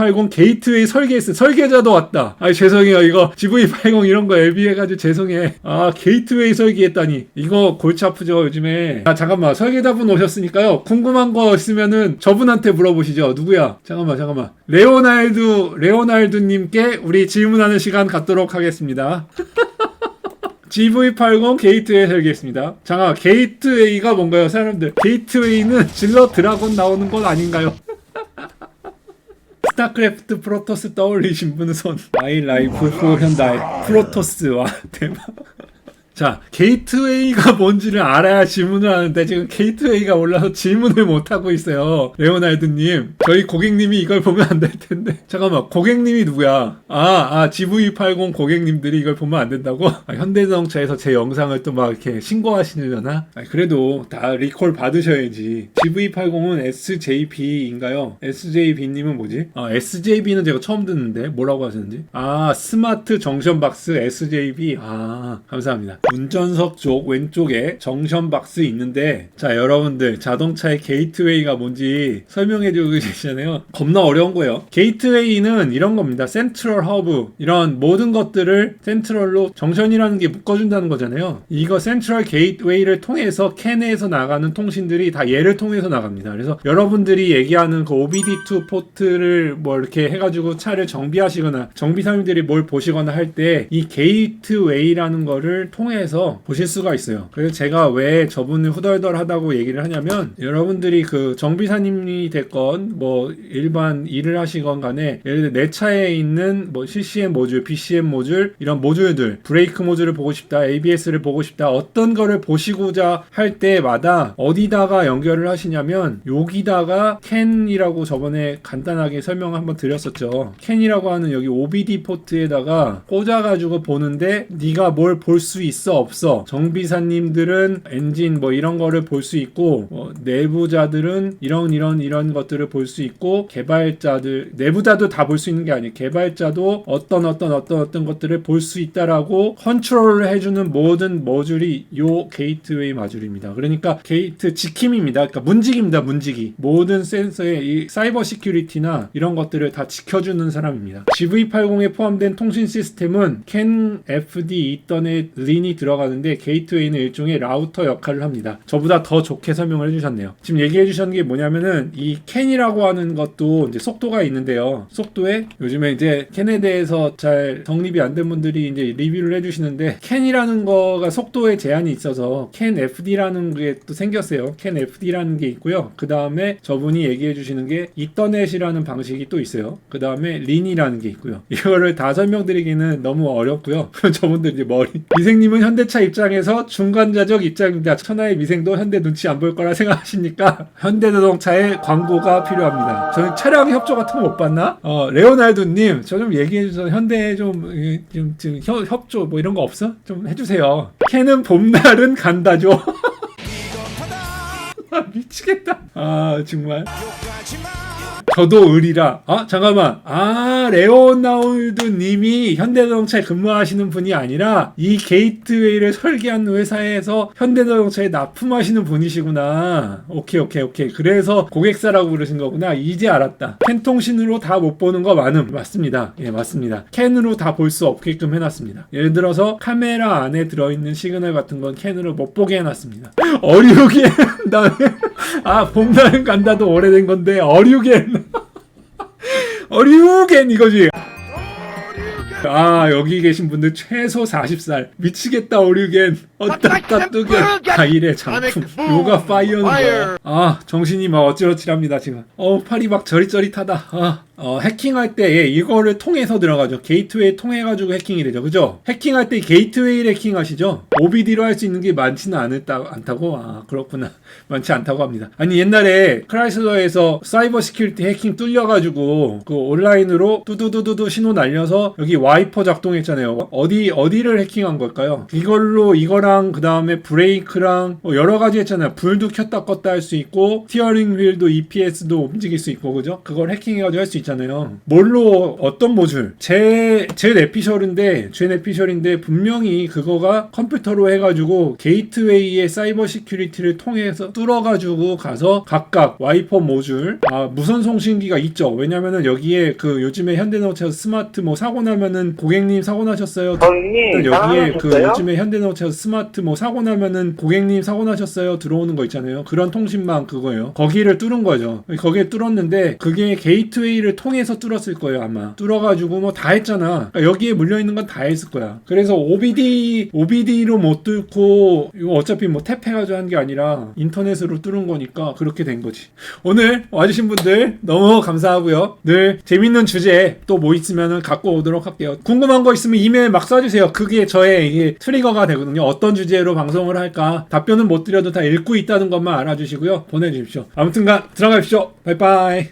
GV80 게이트웨이 설계했어. 설계자도 왔다. 아 죄송해요. 이거 GV80 이런 거 애비해가지고 죄송해. 아 게이트웨이 설계했다니. 이거 골치 아프죠 요즘에. 아 잠깐만 설계자분 오셨으니까요. 궁금한 거 있으면은 저분한테 물어보시죠. 누구야? 잠깐만 잠깐만. 레오날두 레오날두님께 우리 질문하는 시간 갖도록 하겠습니다. GV80 게이트웨이 설계했습니다. 잠깐 게이트웨이가 뭔가요, 사람들? 게이트웨이는 질러 드라곤 나오는 건 아닌가요? 스타크래프트 프로토스 떠올리신 분은 손. 마이 라이프 후 현다이 프로토스와 대박. 자, 게이트웨이가 뭔지를 알아야 질문을 하는데 지금 게이트웨이가 올라서 질문을 못 하고 있어요. 레오날드님, 저희 고객님이 이걸 보면 안 될 텐데. 잠깐만, 고객님이 누구야? 아, 아, GV80 고객님들이 이걸 보면 안 된다고? 아, 현대자동차에서 제 영상을 또 막 이렇게 신고하시려나? 아, 그래도 다 리콜 받으셔야지. GV80은 SJB인가요? SJB님은 뭐지? 아, SJB는 제가 처음 듣는데 뭐라고 하셨는지? 아, 스마트 정션 박스 SJB. 아, 감사합니다. 운전석 쪽 왼쪽에 정션 박스 있는데 자 여러분들 자동차의 게이트웨이가 뭔지 설명해 주고 계시잖아요. 겁나 어려운 거예요. 게이트웨이는 이런 겁니다. 센트럴 허브. 이런 모든 것들을 센트럴로 정션이라는 게 묶어준다는 거잖아요. 이거 센트럴 게이트웨이를 통해서 캔에서 나가는 통신들이 다 얘를 통해서 나갑니다. 그래서 여러분들이 얘기하는 그 OBD2 포트를 뭐 이렇게 해가지고 차를 정비하시거나 정비사님들이 뭘 보시거나 할 때 이 게이트웨이라는 거를 통해 서 보실 수가 있어요. 그래서 제가 왜 저분을 후덜덜하다고 얘기를 하냐면 여러분들이 그 정비사님이 됐건 뭐 일반 일을 하시건 간에 예를 들어 내 차에 있는 뭐 CCM 모듈, BCM 모듈 이런 모듈들 브레이크 모듈을 보고 싶다, ABS를 보고 싶다 어떤 거를 보시고자 할 때마다 어디다가 연결을 하시냐면 여기다가 캔이라고 저번에 간단하게 설명 한번 드렸었죠. 캔이라고 하는 여기 OBD 포트에다가 꽂아가지고 보는데 네가 뭘 볼 수 있어 없어. 정비사님들은 엔진 뭐 이런 거를 볼 수 있고 어, 내부자들은 이런 이런 이런 것들을 볼 수 있고 개발자들 내부자도 다 볼 수 있는 게 아니에요. 개발자도 어떤 어떤 어떤 어떤 것들을 볼 수 있다라고 컨트롤을 해주는 모든 머줄이 요 게이트웨이 마줄입니다. 그러니까 게이트 지킴입니다. 그러니까 문지기입니다 문지기. 모든 센서의 이 사이버 시큐리티나 이런 것들을 다 지켜주는 사람입니다. GV80에 포함된 통신 시스템은 캔 FD 이더넷 린이 들어가는데 게이트웨이는 일종의 라우터 역할을 합니다. 저보다 더 좋게 설명을 해주셨네요. 지금 얘기해 주셨는 게 뭐냐면은 이 캔이라고 하는 것도 이제 속도가 있는데요. 속도에 요즘에 이제 캔에 대해서 잘 정립이 안 된 분들이 이제 리뷰를 해주시는데 캔이라는 거가 속도에 제한이 있어서 캔 FD라는 게 또 생겼어요. 캔 FD라는 게 있고요. 그 다음에 저분이 얘기해 주시는 게 이더넷이라는 방식이 또 있어요. 그 다음에 린이라는 게 있고요. 이거를 다 설명드리기는 너무 어렵고요. 저분들 이제 머리 미생님은 현대차 입장에서 중간자적 입장입니다. 천하의 미생도 현대 눈치 안 볼 거라 생각하시니까 현대자동차에 광고가 필요합니다. 저는 차량 협조 같은 거 못 봤나? 어, 레오날두님, 저 좀 얘기해 주세요. 현대 좀, 이, 좀, 좀 협, 협조 뭐 이런 거 없어? 좀 해주세요. 캔은 봄날은 간다죠. 아, 미치겠다. 아, 정말. 저도 의리라. 아, 잠깐만. 아, 레오나울드 님이 현대자동차에 근무하시는 분이 아니라 이 게이트웨이를 설계한 회사에서 현대자동차에 납품하시는 분이시구나. 오케이, 오케이, 오케이. 그래서 고객사라고 그러신 거구나. 이제 알았다. 캔통신으로 다 못 보는 거 많음. 맞습니다. 예, 맞습니다. 캔으로 다 볼 수 없게끔 해놨습니다. 예를 들어서 카메라 안에 들어있는 시그널 같은 건 캔으로 못 보게 해놨습니다. 어류겐. 나, 아, 봄날은 간다도 오래된 건데, 어류겐. 어류겐 이거지. 아 여기 계신 분들 최소 40살. 미치겠다 어류겐 어따따 뜨겐 가일의 장품 요가 파이어는 뭐야 아 정신이 막 어찌러찌랍니다 지금 어 팔이 막 저릿저릿하다 아 어, 해킹할 때 예, 이거를 통해서 들어가죠. 게이트웨이 통해 가지고 해킹이 되죠. 그죠? 해킹할 때 게이트웨이를 해킹 하시죠. OBD로 할 수 있는 게 많지는 않았다, 않다고? 아, 그렇구나. 많지 않다고 합니다. 아니, 옛날에 크라이슬러에서 사이버 시큐리티 해킹 뚫려 가지고 그 온라인으로 뚜두두두두 신호 날려서 여기 와이퍼 작동했잖아요. 어디 어디를 해킹한 걸까요? 이걸로 이거랑 클러치랑 그 다음에 브레이크랑 뭐 여러 가지 했잖아요. 불도 켰다 껐다 할 수 있고 스티어링 휠도 EPS도 움직일 수 있고 그죠? 그걸 해킹해가지고 할 수 있잖아요. 뭘로 어떤 모듈? 제제 내피셜인데 제 내피셜인데 분명히 그거가 컴퓨터로 해가지고 게이트웨이의 사이버 시큐리티를 통해서 뚫어가지고 가서 각각 와이퍼 모듈 아 무선 송신기가 있죠. 왜냐면은 여기에 그 요즘에 현대자동차 스마트 뭐 사고 나면은 고객님 사고 나셨어요. 고객님 여기에 그? 요즘에 현대자동차 스마트 뭐 사고 나면은 고객님 사고 나셨어요. 들어오는 거 있잖아요. 그런 통신망 그거예요. 거기를 뚫은 거죠. 거기에 뚫었는데 그게 게이트웨이를 통해서 뚫었을 거예요 아마. 뚫어가지고 뭐 다 했잖아. 그러니까 여기에 물려 있는 건 다 했을 거야. 그래서 OBD OBD로 못 뚫고 이거 어차피 뭐 탭해가지고 한 게 아니라 인터넷으로 뚫은 거니까 그렇게 된 거지. 오늘 와주신 분들 너무 감사하고요. 늘 재밌는 주제 또 뭐 있으면 갖고 오도록 할게요. 궁금한 거 있으면 이메일 막 써주세요. 그게 저의 이게 트리거가 되거든요 어떤 주제로 방송을 할까? 답변은 못 드려도 다 읽고 있다는 것만 알아주시고요. 보내주십시오. 아무튼간 들어가십시오. 바이바이